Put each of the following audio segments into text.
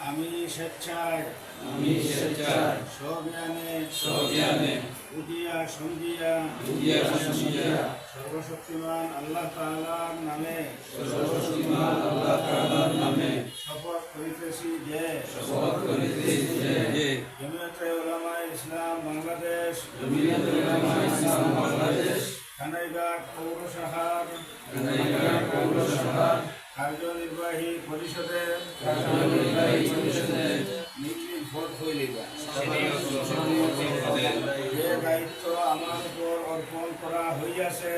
আমি স্বেচ্ছায় আমি স্বেচ্ছায় সর্বশক্তিমান আল্লাহ তাআলার নামে সর্বশক্তিমান শপথ করিতেছি যে শপথ করিতেছি যে ইসলাম বাংলাদেশ বাংলাদেশ কানাইঘাট পৌর শাখার কানাইঘাট কার্যনির্বাহী পরিষদের পরিষদের ভোট হইলিবা যে দায়িত্ব আমার উপর অর্পণ করা হইয়াছে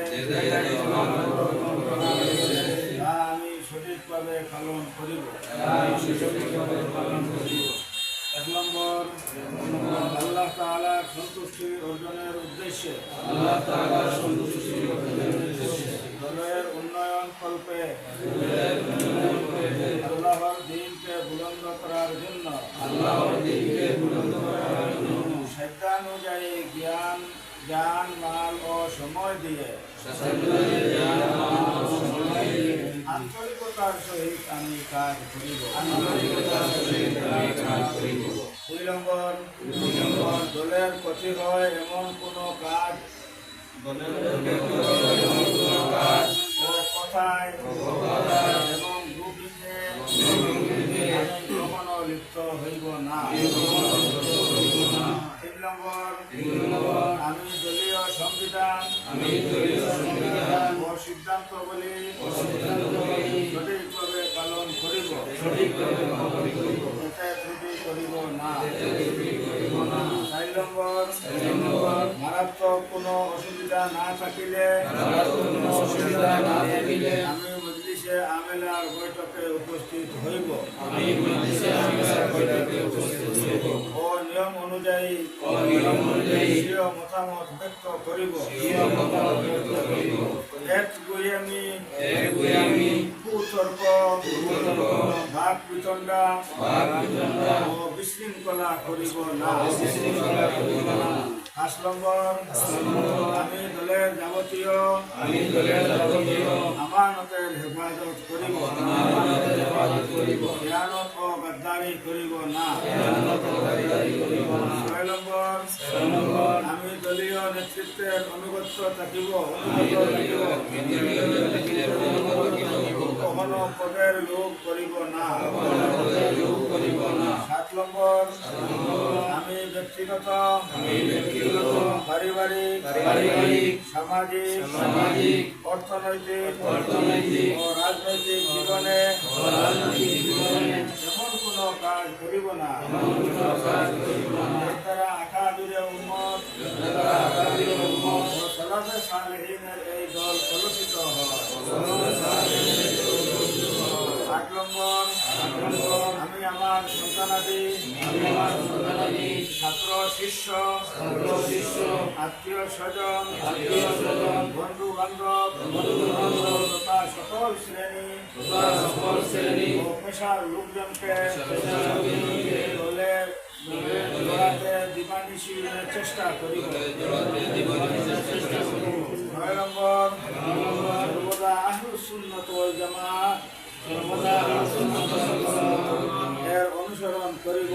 তা আমি সঠিকভাবে পালন করিব। এক নম্বর আল্লাহ তাআলার সন্তুষ্টি অর্জনের উদ্দেশ্যে আল্লাহ তাআলার সন্তুষ্টি অর্জনের উদ্দেশ্যে দলের উন্নয়ন কল্পে আল্লাহর দিনকে বুলন্দ করার জন্য। আল্লাহর দিনকে বুলন্দ করার জন্য। সাধ্যানুযায়ী জ্ঞান জ্ঞান মাল ও সময় দিয়ে। আন্তরিকতার সহিত আমি কাজ করিব। দুই নম্বর দলের ক্ষতি হয় এমন কোনো কাজ? এমন সিদ্ধান্তগুলি সঠিকভাবে পালন করিব সঠিকভাবে পালন করিব। এতে ত্রুটি করিব না। চার নম্বর, মারাত্মক কোনো অসুবিধা না থাকিলে অসুবিধা না থাকিলে আমি মজলিসে আমেলার বৈঠকে উপস্থিত হইব আমি মজলিসে আমিরার বৈঠকে উপস্থিত হইব। ও নিয়ম অনুযায়ী ও নিয়ম অনুযায়ী মতামত ব্যক্ত করিব মতামত ব্যক্ত করিব। বিশৃঙ্খলা করিব না। পাঁচ নম্বর আমি দলের যাবতীয়। আমানতের হেফাজত করিব। খেয়ানত ও গাদ্দারি করিব না। ছয় আমি দলীয় নেতৃত্বের অনুগত থাকিব। কখনো পদের লোভ করিব না। সাত নম্বর আমি ব্যক্তিগত, পারিবারিক, সামাজিক, অর্থনৈতিক ও রাজনৈতিক জীবনে এমন কোনো কাজ করিব না উম্মত, ও সালাফে সালেহীনের এই দল কলুষিত হয় আট নম্বর আমি আমার সন্তানাদি ছাত্র শিষ্য আত্মীয় স্বজন বন্ধু বান্ধব তথা সকল শ্রেণি ও পেশার লোকজনকে পেশার লোকজনকে দলে জড়াতে দিবানিশি চেষ্টা করিব অনুসরণ করিব